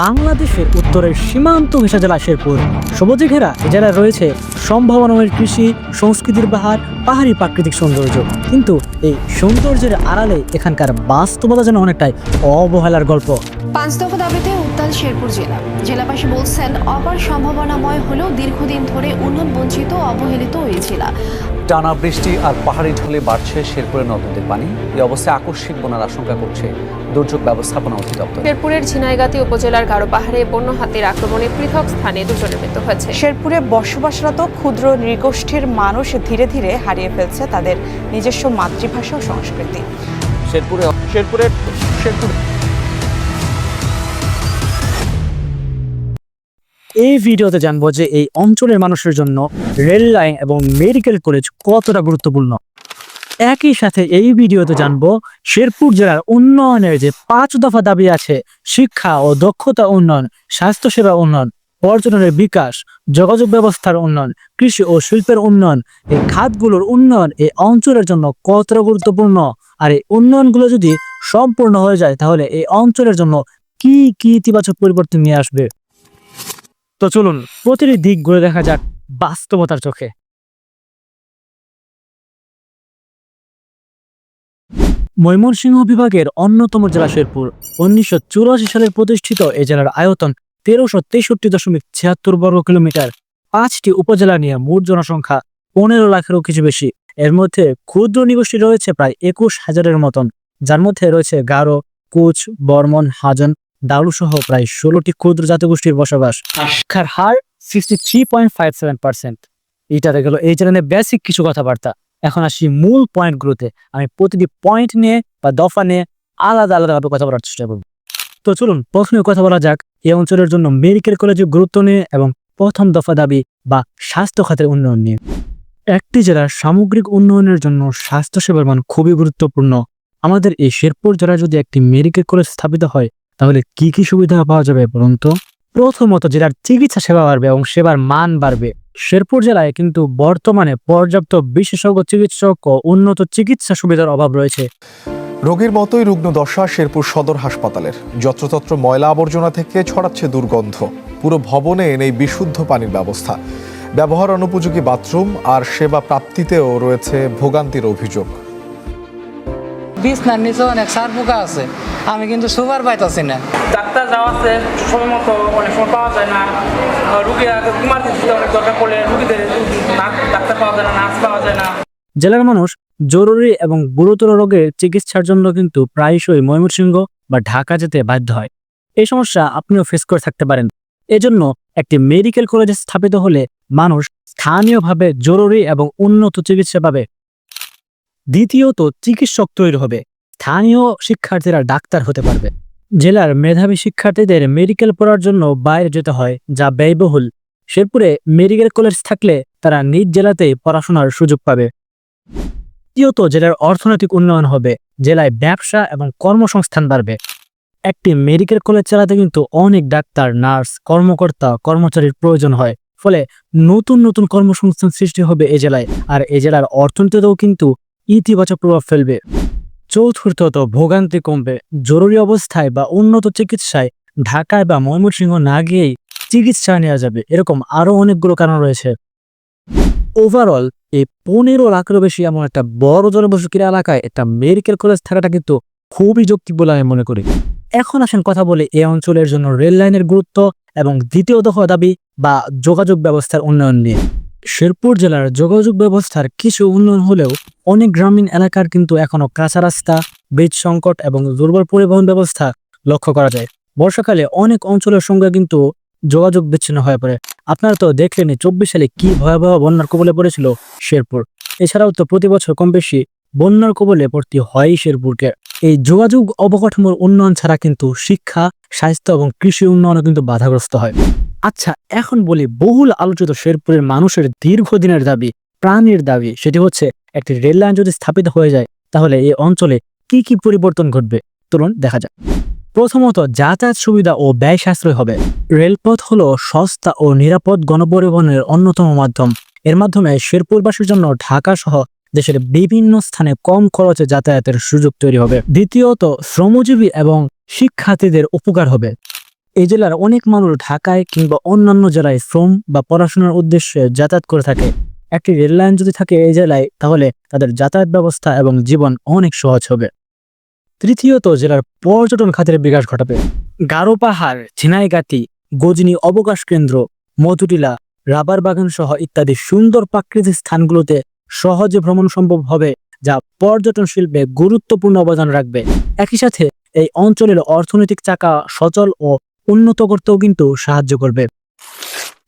বাংলাদেশের উত্তরের সীমান্ত ভেসা জেলা শেরপুর। সবুজে ঘেরা এ জেলায় রয়েছে সম্ভাবনাময় কৃষি, সংস্কৃতির বাহার, পাহাড়ি প্রাকৃতিক সৌন্দর্য। কিন্তু এই সৌন্দর্যের আড়ালে এখানকার বাস্তবতা যেন অনেকটাই অবহেলার গল্প। পাঁচ দফা দাবিতে উত্তাল শেরপুর জেলা। জেলাবাসী বলছেন অপার সম্ভাবনাময় হলেও দীর্ঘদিন ধরে উন্নয়ন বঞ্চিত অবহেলিত এই জেলা। টানা বৃষ্টি আর পাহাড়ি ঢলে বাড়ছে শেরপুরের নদীর পানি। এই অবস্থায় আকস্মিক বন্যার আশঙ্কা করছে দুর্যোগ ব্যবস্থাপনা অধিদপ্তর। শেরপুরের ঝিনাইগাতি উপজেলার গারো পাহাড়ে বন্য হাতির আক্রমণে পৃথক স্থানে দুজনের মৃত্যু হয়েছে। শেরপুরে বসবাসরত ক্ষুদ্র নৃগোষ্ঠীর মানুষ ধীরে ধীরে হারিয়ে ফেলছে তাদের নিজস্ব মাতৃভাষা ও সংস্কৃতি। শেরপুরে শেরপুরের শেরপুর এই ভিডিওতে জানব যে এই অঞ্চলের মানুষের জন্য রেল লাইন এবং মেডিকেল কলেজ কতটা গুরুত্বপূর্ণ। একই সাথে এই ভিডিওতে জানব শেরপুর জেলার উন্নয়নের যে পাঁচ দফা দাবি আছে, শিক্ষা ও দক্ষতা উন্নয়ন, স্বাস্থ্যসেবা উন্নয়ন, পর্যটনের বিকাশ, যোগাযোগ ব্যবস্থার উন্নয়ন, কৃষি ও শিল্পের উন্নয়ন, এই খাতগুলোর উন্নয়ন এই অঞ্চলের জন্য কতটা গুরুত্বপূর্ণ? আর এই উন্নয়নগুলো যদি সম্পূর্ণ হয়ে যায়, তাহলে এই অঞ্চলের জন্য কি কি ইতিবাচক পরিবর্তন নিয়ে আসবে? তো চলুন, প্রতিটি দিক ঘুরে দেখা যাক বাস্তবতার চোখে। ময়মনসিংহ বিভাগের অন্যতম জেলা শেরপুর। উনিশশো চুরাশি সালে প্রতিষ্ঠিত এ জেলার আয়তন তেরোশো তেষট্টি দশমিক ছিয়াত্তর বর্গ কিলোমিটার। পাঁচটি উপজেলা নিয়ে মোট জনসংখ্যা পনেরো লাখেরও কিছু বেশি। এর মধ্যে ক্ষুদ্র নিগোষ্ঠী রয়েছে প্রায় একুশ হাজারের মতন। যার মধ্যে রয়েছে গারো, কুচ, বর্মন, হাজন দাউলু সহ প্রায় ষোলোটি ক্ষুদ্র জাতিগোষ্ঠীর বসবাস। শিক্ষার হার sixty three point five seven percent এইটা গেল, এই চ্যানেলে বেসিক কিছু কথাবার্তা। এখন আসি মূল পয়েন্টগুলোতে আমি প্রতিটি পয়েন্ট নিয়ে বা দফা নিয়ে আলাদা আলাদাভাবে কথা বলার চেষ্টা করব। তো চলুন, প্রথমে কথা বলা যাক এই অঞ্চলের জন্য মেডিকেল কলেজের গুরুত্ব নিয়ে এবং প্রথম দফা দাবি বা স্বাস্থ্য খাতের উন্নয়ন নিয়ে। একটি জেলার সামগ্রিক উন্নয়নের জন্য স্বাস্থ্যসেবার মান খুবই গুরুত্বপূর্ণ। আমাদের এই শেরপুর জেলায় যদি একটি মেডিকেল কলেজ স্থাপিত হয় তাহলে কি কি সুবিধা পাওয়া যাবে বলুন তো? প্রথমত জেলার চিকিৎসা সেবা বাড়বে এবং সেবার মান বাড়বে। শেরপুর জেলায় কিন্তু বর্তমানে পর্যাপ্ত বিশেষজ্ঞ চিকিৎসক ও উন্নত চিকিৎসা সুবিধার অভাব রয়েছে। রোগীর মতোই রুগ্ন দশা শেরপুর সদর হাসপাতালের। যত্রতত্র ময়লা আবর্জনা থেকে ছড়াচ্ছে দুর্গন্ধ। পুরো ভবনে নেই বিশুদ্ধ পানির ব্যবস্থা। ব্যবহার অনুপযোগী বাথরুম আর সেবা প্রাপ্তিতেও রয়েছে ভোগান্তির অভিযোগ। বিছনার নিচে অনেক সার পোকা আছে। আমি কিন্তু সুপার পাইতাছি না। ডাক্তার যাওয়া আছে সময় মতো অনেক সময় পাওয়া যায় না। রুগী ইমার্জেন্সিতে অনেক দরকার পড়লে রুগীদের ডাক্তার পাওয়া যায় না নার্স পাওয়া যায় না। জেলার মানুষ জরুরি এবং গুরুতর রোগের চিকিৎসার জন্য কিন্তু প্রায়শই ময়মনসিংহ বা ঢাকা যেতে বাধ্য হয়। এই সমস্যা আপনিও ফেস করে থাকতে পারেন। এজন্য একটি মেডিকেল কলেজ স্থাপিত হলে মানুষ স্থানীয়ভাবে জরুরি এবং উন্নত চিকিৎসা পাবে। দ্বিতীয়ত চিকিৎসক তৈরি হবে। স্থানীয় শিক্ষার্থীরা ডাক্তার হতে পারবে। জেলার মেধাবী শিক্ষার্থীদের মেডিকেল পড়ার জন্য বাইরে যেতে হয়, যা ব্যয়বহুল। শেরপুরে মেডিকেল কলেজ থাকলে তারা নিজ জেলাতেই পড়াশোনার সুযোগ পাবে। তৃতীয়ত জেলার অর্থনৈতিক উন্নয়ন হবে। জেলায় ব্যবসা এবং কর্মসংস্থান বাড়বে। একটি মেডিকেল কলেজ চালাতে কিন্তু অনেক ডাক্তার, নার্স, কর্মকর্তা, কর্মচারীর প্রয়োজন হয়। ফলে নতুন নতুন কর্মসংস্থান সৃষ্টি হবে এ জেলায়। আর এ জেলার অর্থনীতিতেও কিন্তু ইতিবাচক প্রভাব ফেলবে। চতুর্থত ভোগান্তি কমবে। জরুরি অবস্থায় বা উন্নত চিকিৎসায় ঢাকায় বা ময়মনসিংহ না গিয়েই চিকিৎসা নেওয়া যাবে, এরকম আরও অনেকগুলো কারণ রয়েছে। ওভারঅল এই পনেরো লাখেরও বেশি এমন একটা বড় জনবসতির এলাকায় একটা মেডিকেল কলেজ থাকাটা কিন্তু খুবই যৌক্তিক বলে আমি মনে করি। এখন আসেন কথা বলে এই অঞ্চলের জন্য রেল লাইনের গুরুত্ব এবং দ্বিতীয় দফা দাবি বা যোগাযোগ ব্যবস্থার উন্নয়ন নিয়ে। শেরপুর জেলার যোগাযোগ ব্যবস্থার কিছু উন্নয়ন হলেও অনেক গ্রামীণ এলাকার কিন্তু এখনও কাঁচা রাস্তা ব্রিজ সংকট এবং দুর্বল পরিবহন ব্যবস্থা লক্ষ্য করা যায়। বর্ষাকালে অনেক অঞ্চলের সঙ্গে কিন্তু যোগাযোগ বিচ্ছিন্ন হয়ে পড়ে। আপনারা তো দেখলেনই চব্বিশ সালে কি ভয়াবহ বন্যার কবলে পড়েছিল শেরপুর। এছাড়াও তো প্রতি বছর কম বেশি বন্যার কবলে পড়তে হয় শেরপুরকে। এই যোগাযোগ অবকাঠামোর উন্নয়ন ছাড়া কিন্তু শিক্ষা, স্বাস্থ্য এবং কৃষি উন্নয়নও কিন্তু বাধাগ্রস্ত হয়। আচ্ছা এখন বলি, বহুল আলোচিত শেরপুরের মানুষের দীর্ঘদিনের দাবি, প্রাণীর দাবি, সেটি হচ্ছে, একটি রেল লাইন যদি স্থাপিত হয়ে যায়, তাহলে এই অঞ্চলে কি কি পরিবর্তন ঘটবে? চলুন দেখা যাক। প্রথমত, যাতায়াত সুবিধা ও ব্যয় সাশ্রয় হবে। রেলপথ হলো সস্তা ও নিরাপদ গণপরিবহনের অন্যতম মাধ্যম। এর মাধ্যমে শেরপুরবাসীর জন্য ঢাকা সহ দেশের বিভিন্ন স্থানে কম খরচে যাতায়াতের সুযোগ তৈরি হবে। দ্বিতীয়ত, শ্রমজীবী এবং শিক্ষার্থীদের উপকার হবে। এই জেলার অনেক মানুষ ঢাকায় কিংবা অন্যান্য জেলায় শ্রম বা পড়াশোনার উদ্দেশ্যে যাতায়াত করে থাকে। একটি রেল লাইন যদি থাকে এই জেলায়, তাহলে তাদের যাতায়াত ব্যবস্থা এবং জীবন অনেক সহজ হবে। তৃতীয়ত জেলার পর্যটন খাতের বিকাশ ঘটাবে। গারো পাহাড়, ঝিনাইগাতি, গজনি অবকাশ কেন্দ্র, মধুটিলা, রাবার বাগান সহ ইত্যাদি সুন্দর প্রাকৃতিক স্থানগুলোতে সহজে ভ্রমণ সম্ভব হবে, যা পর্যটন শিল্পে গুরুত্বপূর্ণ অবদান রাখবে। একই সাথে এই অঞ্চলের অর্থনৈতিক চাকা সচল ও উন্নত করতেও কিন্তু সাহায্য করবে।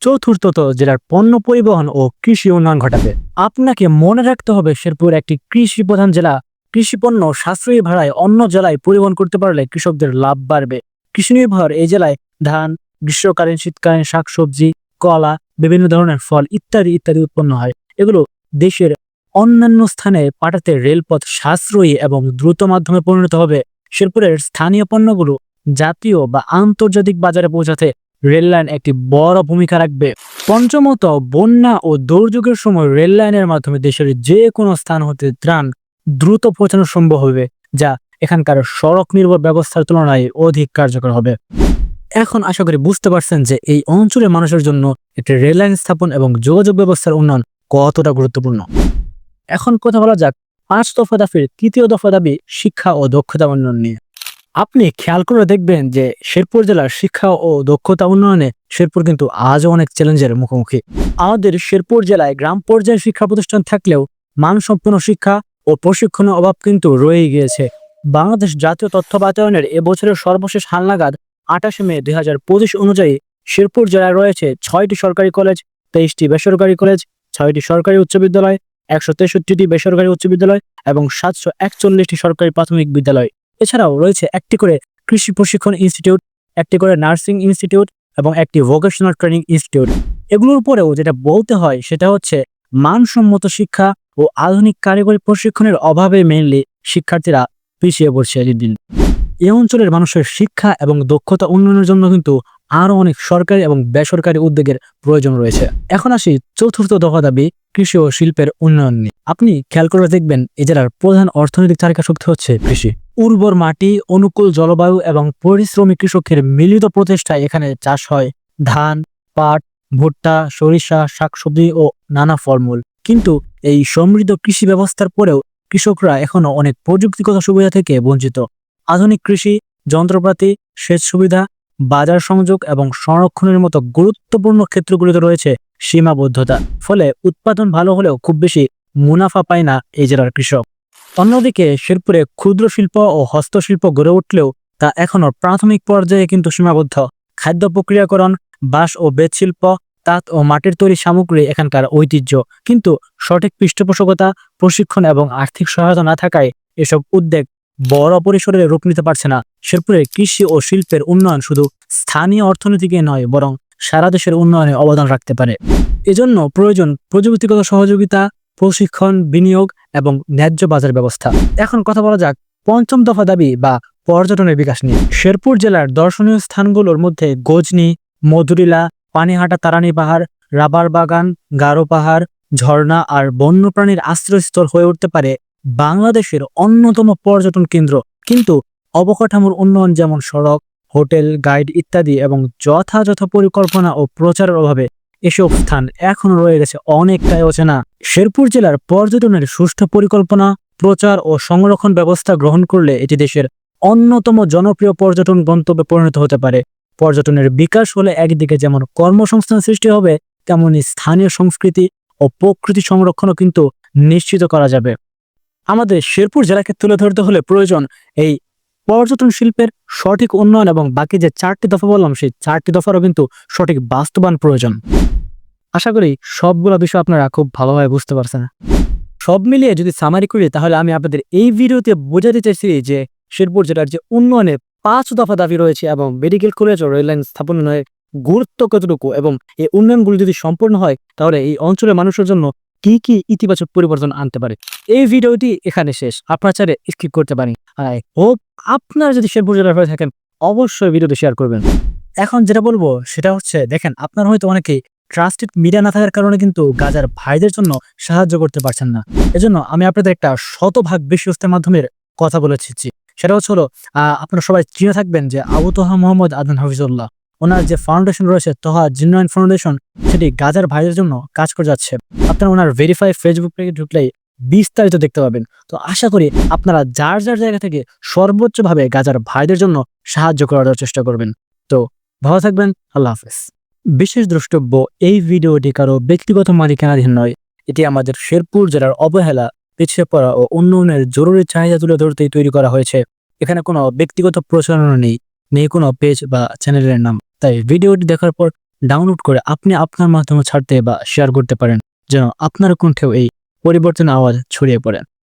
চতুর্থত, জেলার পণ্য পরিবহন ও কৃষি উন্নয়ন ঘটাবে। আপনাকে মনে রাখতে হবে, শেরপুর একটি কৃষি প্রধান জেলা। কৃষি পণ্য সাশ্রয়ী ভাড়ায় অন্য জেলায় পরিবহন করতে পারলে কৃষকদের লাভ বাড়বে। কৃষি নির্ভর এই জেলায় ধান, গ্রীষ্মকালীন, শীতকালীন শাকসবজি, কলা, বিভিন্ন ধরনের ফল ইত্যাদি ইত্যাদি উৎপন্ন হয়। এগুলো দেশের অন্যান্য স্থানে পাঠাতে রেলপথ সাশ্রয়ী এবং দ্রুত মাধ্যমে পরিণত হবে। শেরপুরের স্থানীয় পণ্যগুলো জাতীয় বা আন্তর্জাতিক বাজারে পৌঁছাতে রেল লাইন একটি বড় ভূমিকা রাখবে। পঞ্চমত, বন্যা ও দুর্যোগের সময় রেল লাইনের মাধ্যমে দেশের যে কোনো স্থান হতে ত্রাণ দ্রুত পৌঁছানো সম্ভব হবে, যা এখানকার সড়ক নির্ভর ব্যবস্থার তুলনায় অধিক কার্যকর হবে। এখন আশা করি বুঝতে পারছেন যে এই অঞ্চলের মানুষের জন্য একটি রেল লাইন স্থাপন এবং যোগাযোগ ব্যবস্থার উন্নয়ন কতটা গুরুত্বপূর্ণ। এখন কথা বলা যাক পাঁচ দফা দাবির, তৃতীয় দফা দাবি শিক্ষা ও দক্ষতা উন্নয়ন নিয়ে। আপনি খেয়াল করে দেখবেন যে শেরপুর জেলার শিক্ষা ও দক্ষতা উন্নয়নে শেরপুর কিন্তু আজও অনেক চ্যালেঞ্জের মুখোমুখি। আমাদের শেরপুর জেলায় গ্রাম পর্যায়ে শিক্ষা প্রতিষ্ঠান থাকলেও মানসম্পন্ন শিক্ষা ও প্রশিক্ষণের অভাব কিন্তু রয়েই গিয়েছে। বাংলাদেশ জাতীয় তথ্য বাতায়নের এবছরের সর্বশেষ হালনাগাদ আঠাশে মে দুই হাজার পঁচিশ অনুযায়ী শেরপুর জেলায় রয়েছে ছয়টি সরকারি কলেজ, তেইশটি বেসরকারি কলেজ, ছয়টি সরকারি উচ্চ বিদ্যালয়, একশো তেষট্টিটি বেসরকারি উচ্চ বিদ্যালয় এবং সাতশো একচল্লিশটি সরকারি প্রাথমিক বিদ্যালয়। এছাড়াও রয়েছে একটি করে কৃষি প্রশিক্ষণ ইনস্টিটিউট, একটি করে নার্সিং ইনস্টিটিউট এবং একটি ভোকেশনাল ট্রেনিং ইনস্টিটিউট। এগুলোর পরেও যেটা বলতে হয় সেটা হচ্ছে মানসম্মত শিক্ষা ও আধুনিক কারিগরি প্রশিক্ষণের অভাবে মেইনলি শিক্ষার্থীরা পিছিয়ে পড়ছে দিন। এই অঞ্চলের মানুষের শিক্ষা এবং দক্ষতা উন্নয়নের জন্য কিন্তু আরও অনেক সরকারি এবং বেসরকারি উদ্যোগের প্রয়োজন রয়েছে। এখন আসি চতুর্থ দফা দাবি কৃষি ও শিল্পের উন্নয়ন নিয়ে। আপনি খেয়াল করে দেখবেন এ জেলার প্রধান অর্থনৈতিক তালিকা শক্তি হচ্ছে কৃষি। উর্বর মাটি, অনুকূল জলবায়ু এবং পরিশ্রমী কৃষকের মিলিত প্রচেষ্টায় এখানে চাষ হয় ধান, পাট, ভুট্টা, সরিষা, শাকসবজি ও নানা ফলমূল। কিন্তু এই সমৃদ্ধ কৃষি ব্যবস্থার পরেও কৃষকরা এখনও অনেক প্রযুক্তিগত সুবিধা থেকে বঞ্চিত। আধুনিক কৃষি, যন্ত্রপাতি, সেচ সুবিধা, বাজার সংযোগ এবং সংরক্ষণের মতো গুরুত্বপূর্ণ ক্ষেত্রগুলিতে রয়েছে সীমাবদ্ধতা। ফলে উৎপাদন ভালো হলেও খুব বেশি মুনাফা পায় না এই জেলার কৃষক। অন্যদিকে শেরপুরে ক্ষুদ্র শিল্প ও হস্তশিল্প গড়ে উঠলেও তা এখনও প্রাথমিক পর্যায়ে কিন্তু সীমাবদ্ধ। খাদ্য প্রক্রিয়াকরণ, বাঁশ ও বেত শিল্প তাঁত ও মাটির তৈরি সামগ্রী এখানকার ঐতিহ্য। কিন্তু সঠিক পৃষ্ঠপোষকতা, প্রশিক্ষণ এবং আর্থিক সহায়তা না থাকায় এসব উদ্যোগ বড় পরিসরে রূপ নিতে পারছে না। শেরপুরের কৃষি ও শিল্পের উন্নয়ন শুধু স্থানীয় অর্থনীতিকে নয়, বরং সারা দেশের উন্নয়নে অবদান রাখতে পারে। এজন্য প্রয়োজন প্রযুক্তিগত সহযোগিতা, প্রশিক্ষণ, বিনিয়োগ এবং ন্যায্য বাজার ব্যবস্থা। এখন কথা বলা যাক পঞ্চম দফা দাবি বা পর্যটনের বিকাশ নিয়ে। শেরপুর জেলার দর্শনীয় স্থানগুলোর মধ্যে গজনি, মধুরিলা, পানিহাটা তারানি পাহাড়, রাবার বাগান, গারো পাহাড়, ঝর্ণা আর বন্যপ্রাণীর আশ্রয়স্থল হয়ে উঠতে পারে বাংলাদেশের অন্যতম পর্যটন কেন্দ্র। কিন্তু অবকাঠামোর উন্নয়ন যেমন সড়ক হোটেল, গাইড ইত্যাদি এবং যথাযথ পরিকল্পনা ও প্রচারের অভাবে এসব স্থান এখনও রয়ে গেছে অনেকটাই অচেনা। শেরপুর জেলার পর্যটনের সুষ্ঠু পরিকল্পনা, প্রচার ও সংরক্ষণ ব্যবস্থা গ্রহণ করলে এটি দেশের অন্যতম জনপ্রিয় পর্যটন গন্তব্যে পরিণত হতে পারে। পর্যটনের বিকাশ হলে একদিকে যেমন কর্মসংস্থান সৃষ্টি হবে, তেমনি স্থানীয় সংস্কৃতি ও প্রকৃতি সংরক্ষণও কিন্তু নিশ্চিত করা যাবে। আমাদের শেরপুর জেলাকে তুলে ধরতে হলে প্রয়োজন এই পর্যটন শিল্পের সঠিক উন্নয়ন এবং বাকি যে চারটি দফা বললাম, সেই চারটি দফারও কিন্তু সঠিক বাস্তবায়ন প্রয়োজন। আশা করি সবগুলো বিষয় আপনারা খুব ভালোভাবে বুঝতে পারছেন। সব মিলিয়ে যদি সামারি করি, তাহলে আমি আপনাদের এই ভিডিওতে বোঝাতে চাইছি যে শেরপুর জেলার যে উন্নয়নে পাঁচ দফা দাবি রয়েছে এবং মেডিকেল কলেজ ও রেললাইন স্থাপনের গুরুত্ব কতটুকু এবং এই উন্নয়নগুলি যদি সম্পূর্ণ হয়, তাহলে এই অঞ্চলের মানুষের জন্য কি কি ইতিবাচক পরিবর্তন আনতে পারে? এই ভিডিওটি এখানে শেষ। আপনারা চাইলে স্কিপ করতে পারি আই হোপ আপনারা যদি শেরপুর জেলার হয়ে থাকেন, অবশ্যই ভিডিওটি শেয়ার করবেন। এখন যেটা বলব, সেটা হচ্ছে, দেখেন, আপনারা হয়তো অনেকেই ট্রাস্টেড মিডিয়া না থাকার কারণে কিন্তু গাজার ভাইদের জন্য সাহায্য করতে পারছেন না। এজন্য আমি আপনাদের একটা শতভাগ বিশ্বস্তের মাধ্যমে কথা বলেছি সেটা হচ্ছে হলো আপনারা সবাই চিনে থাকবেন যে আবু তোহা মোহাম্মদ আদনান হাফিজুল্লাহ। ওনার যে ফাউন্ডেশন রয়েছে, তোহা জিন্নয়ন ফাউন্ডেশন সেটি গাজার ভাইদের জন্য কাজ করে যাচ্ছে। আপনারা ওনার ভেরিফাই ফেসবুক পেজে ঢুকলেই বিস্তারিত দেখতে পাবেন। তো আশা করি আপনারা যার যার জায়গা থেকে সর্বোচ্চভাবে গাজার ভাইদের জন্য সাহায্য করার চেষ্টা করবেন। তো ভালো থাকবেন, আল্লাহ হাফেজ। বিশেষ দ্রষ্টব্য, এই ভিডিওটি কারও ব্যক্তিগত মালিকানাধীন নয়। এটি আমাদের শেরপুর জেলার অবহেলা, পিছিয়ে পড়া ও উন্নয়নের জরুরি চাহিদা তুলে ধরতেই তৈরি করা হয়েছে। এখানে কোনো ব্যক্তিগত প্রচারণা নেই নেই কোনো পেজ বা চ্যানেলের নাম। তাই ভিডিওটি দেখার পর ডাউনলোড করে আপনি আপনার মাধ্যমে ছাড়তে বা শেয়ার করতে পারেন, যেন আপনার কণ্ঠেও এই পরিবর্তন আওয়াজ ছড়িয়ে পড়ে।